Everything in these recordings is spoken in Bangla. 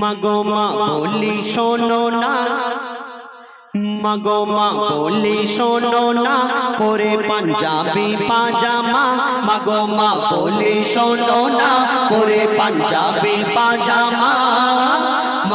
মাগো বলি শোনো না। মাগো বলি শোনো না। পরে পাঞ্জাবি পাজামা। মাগো বলি শোনো না। পরে পাঞ্জাবি পাজামা।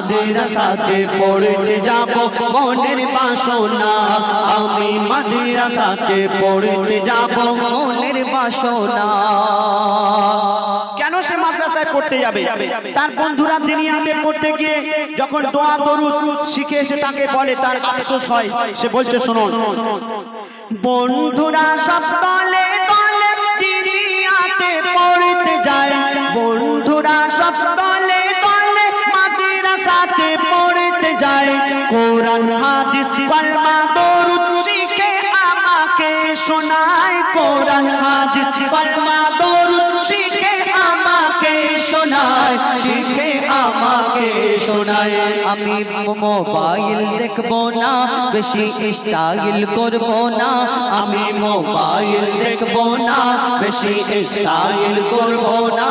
মাদ্রাসাতে পড়তে যাব। মনের বাসনা আমি মাদ্রাসাতে পড়তে যাব। মনের বাসনা। কেন সে মাদ্রাসায় পড়তে যাবে? তার বন্ধুরা পড়তে গিয়ে যখন দোয়া শিখে এসে তাকে বলে, তার আফসোস হয়। সে বলছে বন্ধুরা সব দলে যায়, কোরআন, হাদিস, কলমা, দরুদ, শিখে আমাকে শোনায়। কোরআন, হাদিস, কলমা, দরুদ, শিখে আমাকে শোনায়। শিখে আমাকে শোনায়। আমি মোবাইল দেখব না, বেশি স্টাইল করব না। আমি মোবাইল দেখব না, বেশি স্টাইল করব না।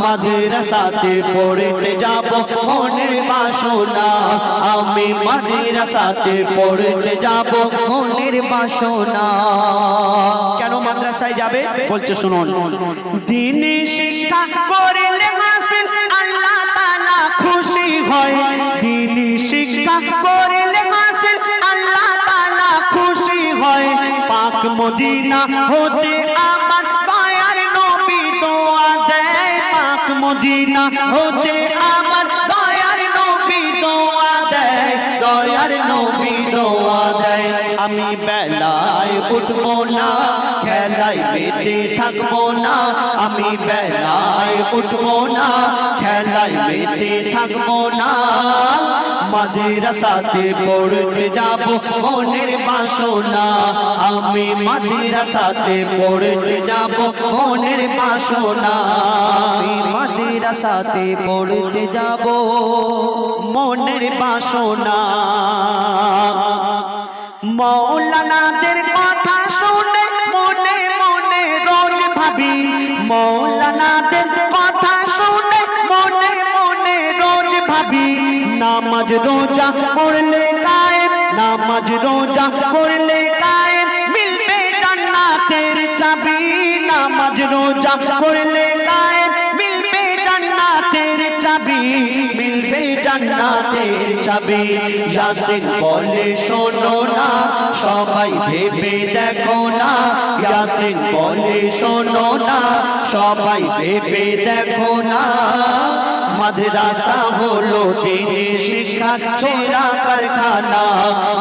মাদ্রাসাতে পড়তে যাব মনের বাসনা। আমি মাদ্রাসাতে পড়তে যাব মনের বাসনা। কেন মাদ্রাসায় যাবে? বলছে, শুনুন। দিনে শিক্ষা করলে হাসিল আল্লাহ তাআলা খুশি হয়। দিনে শিক্ষা করলে হাসিল আল্লাহ তাআলা খুশি হয়। পাক মদিনা হতে আমার দয়ার নবী দোয়া দেয়। মদিনা হতে আমার দয়ার নবী দোয়া দেয়, দয়ার নবী দোয়া দেয়। আমি বেলায় উঠবো না খেলায় মেতে থাকব না, আমি বেলায় উঠবো না, খেলায় মেতে থাকব না। মাদ্রাসাতে পড়তে যাব মনের বাসনা, আমি মাদ্রাসাতে পড়তে যাব মনের বাসনা। আমি মাদ্রাসাতে পড়তে যাব মনের বাসনা। মৌলানাদের কথা শুনে মৌলানাদের কথা শুনে মনে মনে রোজ ভাবি, নামাজ রোজা করলে কায়েম, নামাজ রোজা করলে কায়েম, মিলবে জান্নাতের চাবি, নামাজ রোজা করলে কায়েম, মিলবে জান্নাতের চাবি, মিলবে জান্নাতের চাবি। ইয়াসিন বলে, শোনো না, সবাই ভেবে দেখো না ইয়াসিন বলে শোনো না, সবাই ভেবে দেখো না। মাদ্রাসা হলো দিনে শিক্ষা, সেরা কারখানা।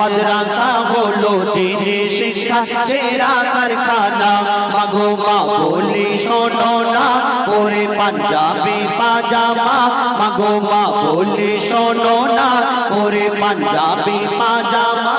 মাদ্রাসা হলো দিনে শিক্ষা, সেরা কারখানা। মাগো মা বলি শোনো না, পরে পাঞ্জাবি পাজামা। মাগো মা বলি শোনো না, পরে পাঞ্জাবি পাজামা।